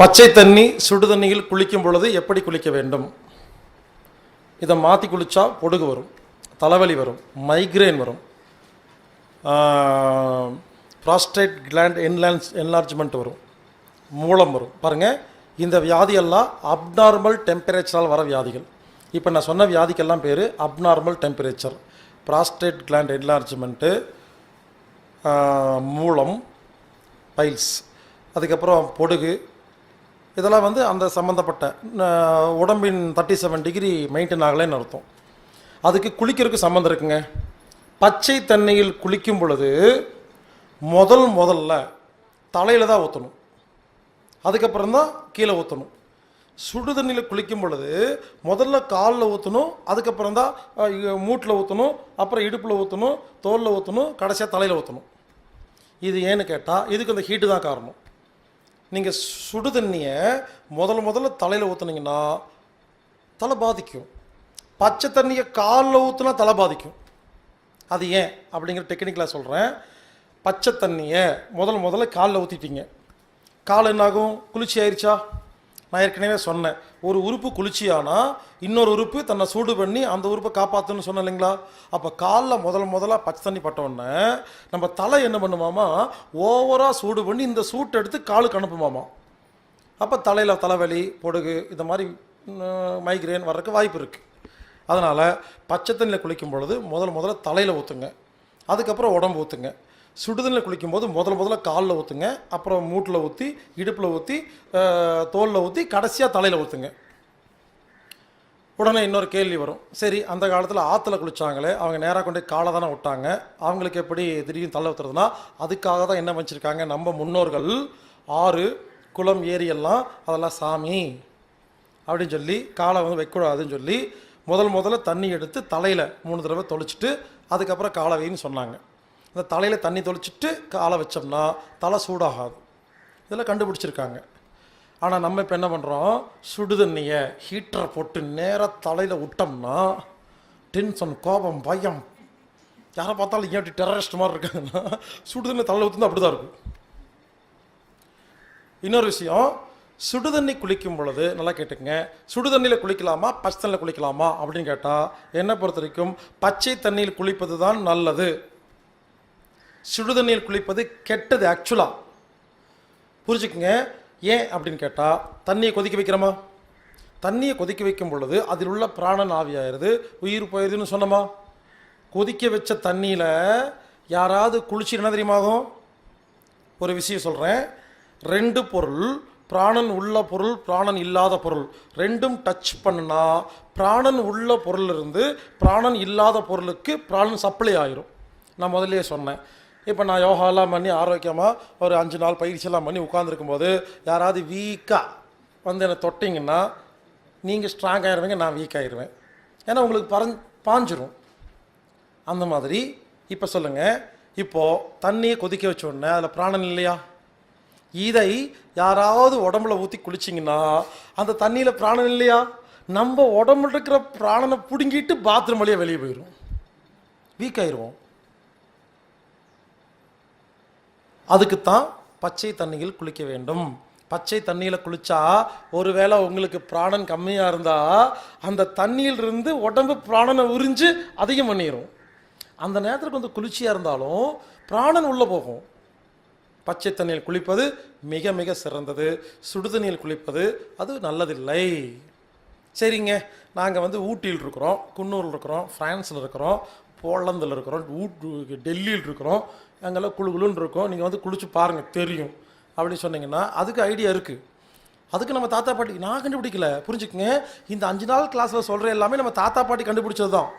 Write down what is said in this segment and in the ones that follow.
பச்சை தண்ணி சுடு தண்ணியில் குளிக்கும் பொழுது எப்படி குளிக்க வேண்டும்? இதை மாற்றி குளித்தா பொடுகு வரும் தலைவலி வரும் மைக்ரேன் வரும். ப்ராஸ்டேட் கிளாண்ட் என்லான்ஸ் என்லார்ஜ்மெண்ட் வரும் மூலம் வரும். பாருங்கள் இந்த வியாதியெல்லாம் அப்நார்மல் டெம்பரேச்சரால் வர வியாதிகள். இப்போ நான் சொன்ன வியாதிக்கெல்லாம் பேர் abnormal temperature prostate gland enlargement மூலம் பைல்ஸ் அதுக்கப்புறம் பொடுகு இதெல்லாம் வந்து அந்த சம்மந்தப்பட்ட உடம்பின் தேர்ட்டி செவன் டிகிரி மெயின்டைன் ஆகலைன்னு அர்த்தம். அதுக்கு குளிக்கிறதுக்கு சம்மந்தம் இருக்குங்க. பச்சை தண்ணியில் குளிக்கும் பொழுது முதல் முதல்ல தலையில் தான் ஊற்றணும் அதுக்கப்புறம் தான் கீழே ஊற்றணும் சுடு தண்ணியில் குளிக்கும் பொழுது முதல்ல காலில் ஊற்றணும் அதுக்கப்புறம் தான் மூட்டில் ஊற்றணும் அப்புறம் இடுப்பில் ஊற்றணும் தோலில் ஊற்றணும் கடைசியாக தலையில் ஊற்றணும் இது ஏன்னு கேட்டால் இதுக்கு அந்த ஹீட்டு தான் காரணம். நீங்கள் சுடு தண்ணியை முதல்ல முதல்ல தலையில் ஊற்றுனீங்கன்னா தலை பாதிக்கும். பச்சை தண்ணியை காலில் ஊற்றுனா தலை பாதிக்கும். அது ஏன்? அப்படிங்கிற டெக்னிக்கலாக சொல்கிறேன் பச்சை தண்ணியை முதல் முதல்ல காலில் ஊற்றிட்டீங்க கால் என்னாகும்? குளிர்ச்சி ஆயிடுச்சா நான் ஏற்கனவே சொன்னேன். ஒரு உறுப்பு குளிர்ச்சியானா இன்னொரு உறுப்பு தன்னை சூடு பண்ணி அந்த உறுப்பை காப்பாற்றுன்னு சொன்னேன் இல்லைங்களா? அப்போ காலில் முதல் முதல்ல பச்சை தண்ணி பட்ட நம்ம தலை என்ன பண்ணுமாமா? ஓவராக சூடு பண்ணி இந்த சூட்டை எடுத்து காலுக்கு அனுப்புமாமா? அப்போ தலையில் தலைவலி பொடுகு இந்த மாதிரி மைக்ரேன் வர்றதுக்கு வாய்ப்பு இருக்குது அதனால் பச்சை தண்ணியில் குளிக்கும் பொழுது முதல் முதல்ல தலையில் ஊற்றுங்க அதுக்கப்புறம் உடம்பு ஊற்றுங்க சுடுதண்ணில் குளிக்கும்போது முதல் முதல்ல காலில் ஊற்றுங்க அப்புறம் மூட்டில் ஊற்றி இடுப்பில் ஊற்றி தோலில் ஊற்றி கடைசியாக தலையில் ஊற்றுங்க உடனே இன்னொரு கேள்வி வரும். சரி அந்த காலத்தில் ஆற்றுல குளித்தாங்களே அவங்க நேராக கொண்டு காலை தானே விட்டாங்க. அவங்களுக்கு எப்படி திடீர்னு தள்ள ஊற்றுறதுனா அதுக்காக தான் என்ன வச்சுருக்காங்க நம்ம முன்னோர்கள் ஆறு குளம் ஏரி எல்லாம் அதெல்லாம் சாமி அப்படின்னு சொல்லி காலை வந்து வைக்கக்கூடாதுன்னு சொல்லி முதல் முதல்ல தண்ணி எடுத்து தலையில் மூணு தடவை தொளிச்சிட்டு அதுக்கப்புறம் காலை வைன்னு சொன்னாங்க. அந்த தலையில் தண்ணி தொளிச்சிட்டு காலை வச்சோம்னா தலை சூடாகாது. இதெல்லாம் கண்டுபிடிச்சிருக்காங்க. ஆனால் நம்ம இப்போ என்ன பண்ணுறோம் சுடு தண்ணியை ஹீட்டரை போட்டு நேராக தலையில் விட்டோம்னா டென்ஷன் கோபம் பயம். யாரை பார்த்தாலும் ஏன் அப்படி டெரரிஸ்ட் மாதிரி இருக்காங்கன்னா சுடு தண்ணி தலையில் ஊற்றுந்து அப்படி தான் இருக்கும். இன்னொரு விஷயம் சுடு தண்ணி குளிக்கும் பொழுது நல்லா கேட்டுக்கங்க. சுடு தண்ணியில் குளிக்கலாமா? பச்சை தண்ணியில் குளிக்கலாமா? அப்படின்னு கேட்டால் என்னை பொறுத்த வரைக்கும் பச்சை தண்ணியில் குளிப்பது தான் நல்லது. சுடுதண்ணீர் குளிப்பது கெட்டது ஆக்சுவலாக புரிஞ்சுக்குங்க. ஏன் அப்படின்னு கேட்டால் தண்ணியை கொதிக்க வைக்கிறோமா? தண்ணியை கொதிக்க வைக்கும் பொழுது அதில் உள்ள பிராணன் ஆவியாயிருது உயிர் போயிருதுன்னு சொன்னோமா? கொதிக்க வச்ச தண்ணியில் யாராவது குளிச்சு என்ன தெரியுமாகும் ஒரு விஷயம் சொல்கிறேன் ரெண்டு பொருள் பிராணன் உள்ள பொருள் பிராணன் இல்லாத பொருள். ரெண்டும் டச் பண்ணுனா பிராணன் உள்ள பொருள் இருந்து பிராணன் இல்லாத பொருளுக்கு பிராணன் சப்ளை ஆயிரும். நான் முதல்லயே சொன்னேன். இப்போ நான் யோகாலாம் பண்ணி ஆரோக்கியமாக ஒரு அஞ்சு நாள் பயிற்சியெல்லாம் பண்ணி உட்காந்துருக்கும் போது யாராவது வீக்காக வந்து என்னை தொட்டிங்கன்னா நீங்கள் ஸ்ட்ராங் ஆயிடுவீங்க நான் வீக் ஆயிடுவேன் ஏன்னா உங்களுக்கு பறஞ் பாஞ்சிரும். அந்த மாதிரி இப்போ சொல்லுங்கள் இப்போது தண்ணியை கொதிக்க வச்ச உடனே அதில் பிராணன் இல்லையா? இதை யாராவது உடம்புல ஊற்றி குளிச்சிங்கன்னா அந்த தண்ணியில் பிராணன் இல்லையா? நம்ம உடம்புல இருக்கிற பிராணனை பிடுங்கிட்டு பாத்ரூம் வழியாக வெளியே போயிடும் வீக் ஆயிடுவோம் அதுக்குத்தான் பச்சை தண்ணியில் குளிக்க வேண்டும். பச்சை தண்ணியில் குளித்தா ஒருவேளை உங்களுக்கு பிராணன் கம்மியாக இருந்தால் அந்த தண்ணியிலிருந்து உடம்பு பிராணனை உறிஞ்சு அதிகம் பண்ணிடும் அந்த நேரத்தில் கொஞ்சம் குளிர்ச்சியாக இருந்தாலும் பிராணன் உள்ளே போகும். பச்சை தண்ணியில் குளிப்பது மிக மிக சிறந்தது. சுடுதண்ணியில் குளிப்பது அது நல்லதில்லை. சரிங்க. நாங்கள் வந்து ஊட்டியில் இருக்கிறோம் குன்னூரில் இருக்கிறோம் ஃப்ரான்ஸில் இருக்கிறோம். போலந்தில் இருக்கிறோம் ஊட்டு டெல்லியில் இருக்கிறோம் அங்கெல்லாம் குழு குழுன்னு இருக்கோம். நீங்கள் வந்து குளிச்சு பாருங்கள் தெரியும். அப்படின்னு சொன்னீங்கன்னா அதுக்கு ஐடியா இருக்குது அதுக்கு நம்ம தாத்தா பாட்டி நான் கண்டுபிடிக்கல. புரிஞ்சுக்கங்க. இந்த அஞ்சு நாள் கிளாஸில் சொல்கிற எல்லாமே நம்ம தாத்தா பாட்டி கண்டுபிடிச்சது தான்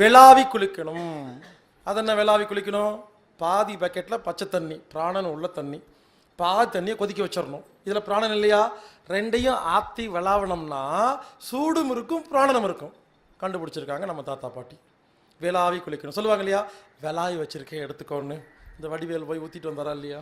வெளாவி குளிக்கணும். அது என்ன வெளாவி குளிக்கணும்? பாதி பக்கெட்டில் பச்சை தண்ணி பிராணன் உள்ள தண்ணி. பாதி தண்ணியை கொதிக்க வச்சிடணும். இதில் பிராணன் இல்லையா? ரெண்டையும் ஆற்றி விளாவினோம்னா சூடும் இருக்கும் பிராணனும் இருக்கும். கண்டுபிடிச்சிருக்காங்க நம்ம தாத்தா பாட்டி. வெளாவி குளிக்கணும். சொல்லுவாங்க இல்லையா? வெளாவி வச்சுருக்கேன் எடுத்துக்கோன்னு. இந்த வடிவேல் போய் ஊற்றிட்டு வந்தாரா இல்லையா?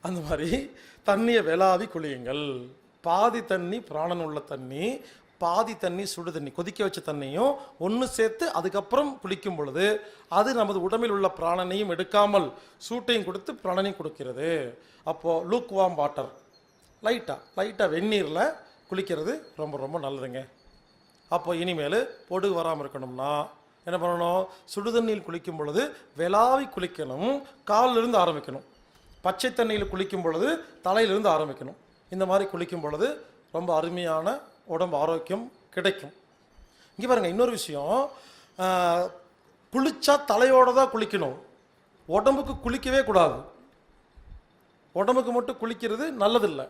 அந்த மாதிரி தண்ணியை வெளாவி குளியுங்கள். பாதி தண்ணி பிராணன் உள்ள தண்ணி பாதி தண்ணி சுடு தண்ணி கொதிக்க வச்ச தண்ணியும் ஒன்று சேர்த்து அதுக்கப்புறம் குளிக்கும் பொழுது அது நமது உடம்பில் உள்ள பிராணனையும் எடுக்காமல் சூட்டையும் கொடுத்து பிராணனையும் கொடுக்கிறது. அப்போது லூக் வாம் வாட்டர் லைட்டாக லைட்டாக வெந்நீரில் குளிக்கிறது ரொம்ப ரொம்ப நல்லதுங்க. அப்போ இனிமேல் பொடுகு வராமல் இருக்கணும்னா என்ன பண்ணணும்? சுடுதண்ணியில் குளிக்கும் பொழுது வெளாவி குளிக்கணும் காலிலிருந்து ஆரம்பிக்கணும். பச்சை தண்ணியில் குளிக்கும் பொழுது தலையிலிருந்து ஆரம்பிக்கணும். இந்த மாதிரி குளிக்கும் பொழுது ரொம்ப அருமையான உடம்பு ஆரோக்கியம் கிடைக்கும். இங்கே பாருங்க இன்னொரு விஷயம். குளித்தா குளிச்சா தலையோட தான் குளிக்கணும். உடம்புக்கு குளிக்கவே கூடாது. உடம்புக்கு மட்டும் குளிக்கிறது நல்லதில்லை.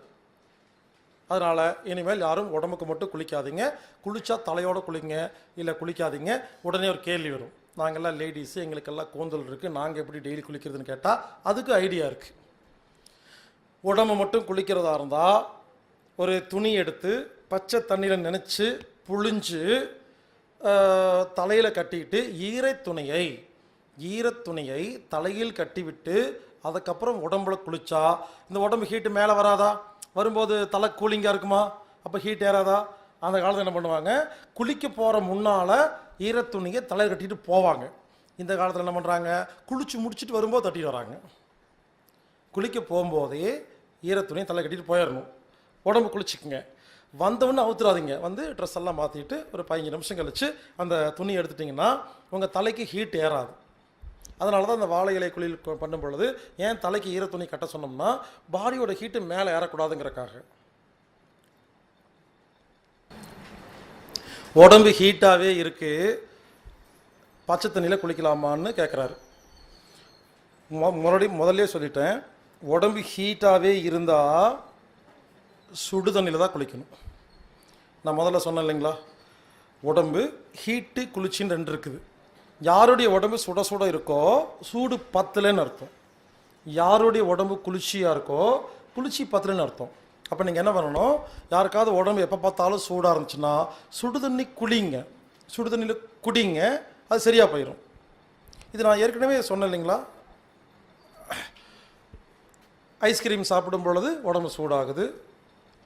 அதனால் இனிமேல் யாரும் உடம்புக்கு மட்டும் குளிக்காதீங்க. குளிச்சா தலையோடு குளிங்க இல்லை குளிக்காதீங்க. உடனே ஒரு கேள்வி வரும். நாங்கள்லாம் லேடிஸு எங்களுக்கெல்லாம் கூந்தல் இருக்குது நாங்கள் எப்படி டெய்லி குளிக்கிறதுன்னு கேட்டால் அதுக்கு ஐடியா இருக்குது உடம்பு மட்டும் குளிக்கிறதா இருந்தால் ஒரு துணி எடுத்து பச்சை தண்ணியில் நினச்சி புழிஞ்சு தலையில் கட்டிக்கிட்டு ஈரத்துணியை ஈரத்துணியை தலையில் கட்டிவிட்டு அதுக்கப்புறம் உடம்புல குளித்தா இந்த உடம்பு ஹீட்டு மேலே வராதா? வரும்போது தலை கூலிங்காக இருக்குமா? அப்போ ஹீட் ஏறாதா? அந்த காலத்தில் என்ன பண்ணுவாங்க? குளிக்க போகிற முன்னால் ஈரத்துணியை தலையில் கட்டிட்டு போவாங்க. இந்த காலத்தில் என்ன பண்ணுறாங்க குளிச்சு முடிச்சுட்டு வரும்போது தட்டிட்டு வராங்க. குளிக்க போகும்போதே ஈரத்துணியை தலை கட்டிட்டு போயிடணும் உடம்பு குளிச்சுக்குங்க. வந்தவொடனே அவுத்துறாதீங்க. வந்து ட்ரெஸ் எல்லாம் மாற்றிட்டு ஒரு பதினஞ்சு நிமிஷம் கழித்து அந்த துணி எடுத்துட்டிங்கன்னா உங்கள் தலைக்கு ஹீட் ஏறாது. அதனால தான் அந்த வாழை இலை குளியல் பண்ணும் பொழுது ஏன் தலைக்கு ஈர துணி கட்ட சொன்னோம்னா பாடியோட ஹீட்டு மேலே ஏறக்கூடாதுங்கிறக்காக. உடம்பு ஹீட்டாகவே இருக்கு. பச்சை தண்ணியில் குளிக்கலாமான்னு கேட்குறாரு முன்னாடி முதல்ல சொல்லிட்டேன். உடம்பு ஹீட்டாகவே இருந்தால் சுடு தண்ணியில் தான் குளிக்கணும். நான் முதல்ல சொன்னேன் இல்லைங்களா? உடம்பு ஹீட்டு குளிர்ச்சின்னு ரெண்டு இருக்குது. யாருடைய உடம்பு சுட சுட இருக்கோ சூடு பத்தலைன்னு அர்த்தம். யாருடைய உடம்பு குளிர்ச்சியாக இருக்கோ குளிர்ச்சி பத்தலைன்னு அர்த்தம். அப்போ நீங்கள் என்ன பண்ணணும்? யாருக்காவது உடம்பு எப்போ பார்த்தாலும் சூடாக இருந்துச்சுன்னா சுடு தண்ணி குளிங்க சுடு தண்ணியில் குடிங்க அது சரியாக போயிடும் இது நான் ஏற்கனவே சொன்னேன் இல்லைங்களா? ஐஸ்கிரீம் சாப்பிடும் பொழுது உடம்பு சூடாகுது.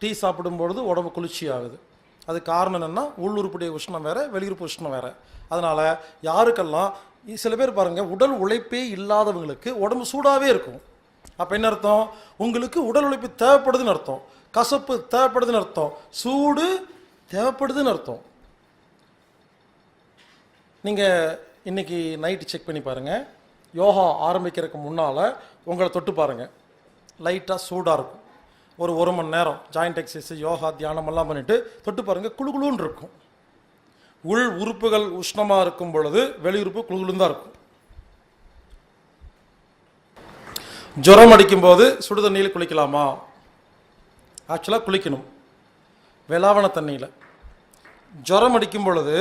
டீ சாப்பிடும் பொழுது உடம்பு குளிர்ச்சி ஆகுது அது காரணம் என்னென்னா உள்ளுறுப்புடைய உஷ்ணம் வேறு வெளியுறுப்பு உஷ்ணம் வேறு. அதனால் யாருக்கெல்லாம் சில பேர் பாருங்கள் உடல் உழைப்பே இல்லாதவங்களுக்கு உடம்பு சூடாகவே இருக்கும். அப்போ என்ன அர்த்தம்? உங்களுக்கு உடல் உழைப்பு தேவைப்படுதுன்னு அர்த்தம். கசப்பு தேவைப்படுதுன்னு அர்த்தம். சூடு தேவைப்படுதுன்னு அர்த்தம். நீங்கள் இன்றைக்கி நைட்டு செக் பண்ணி பாருங்கள் யோகா ஆரம்பிக்கிறதுக்கு முன்னால் உங்களை தொட்டு பாருங்கள் லைட்டாக சூடாக இருக்கும். ஒரு ஒரு மணி நேரம் ஜாயிண்ட் எக்ஸசைஸ் யோகா தியானமெல்லாம் பண்ணிவிட்டு தொட்டு பாருங்கள் குளுகுளுன்னு இருக்கும். உள் உறுப்புகள் உஷ்ணமாக இருக்கும் பொழுது வெளி உறுப்பு குளுகுளுன்னு தான் இருக்கும். ஜுரம் அடிக்கும்போது சுடு தண்ணியில் குளிக்கலாமா? ஆக்சுவலாக குளிக்கணும். வெளாவண தண்ணியில். ஜுரம் அடிக்கும் பொழுது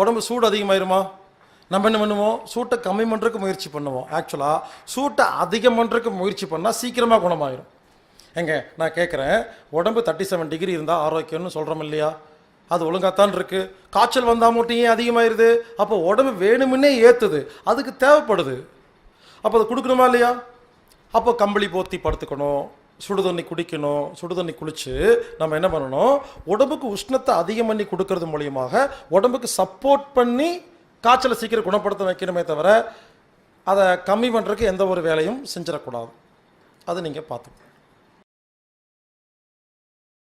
உடம்பு சூடு அதிகமாயிருமா? நம்ம என்ன பண்ணுவோம்? சூட்டை கம்மி பண்ணுறதுக்கு முயற்சி பண்ணுவோம். ஆக்சுவலாக சூட்டை அதிகம் பண்ணுறதுக்கு முயற்சி பண்ணால் சீக்கிரமாக குணமாயிரும். ஏங்க நான் கேட்குறேன் உடம்பு தேர்ட்டி செவன் டிகிரி இருந்தால் ஆரோக்கியம்னு சொல்கிறோம் இல்லையா? அது ஒழுங்காத்தான் இருக்குது காய்ச்சல் வந்தால் மட்டும் ஏன் அதிகமாயிருது? அப்போ உடம்பு வேணுமுன்னே ஏற்றுது அதுக்கு தேவைப்படுது. அப்போ அதை கொடுக்கணுமா இல்லையா? அப்போ கம்பளி போத்தி படுத்துக்கணும் சுடு தண்ணி குடிக்கணும் சுடு தண்ணி குளித்து நம்ம என்ன பண்ணணும்? உடம்புக்கு உஷ்ணத்தை அதிகம் பண்ணி கொடுக்கறது மூலியமாக உடம்புக்கு சப்போர்ட் பண்ணி காய்ச்சலை சீக்கிரம் குணப்படுத்த வைக்கணுமே தவிர அதை கம்மி பண்ணுறதுக்கு எந்த ஒரு வேலையும் செஞ்சிடக்கூடாது. அது நீங்கள் பார்த்துக்கணும்.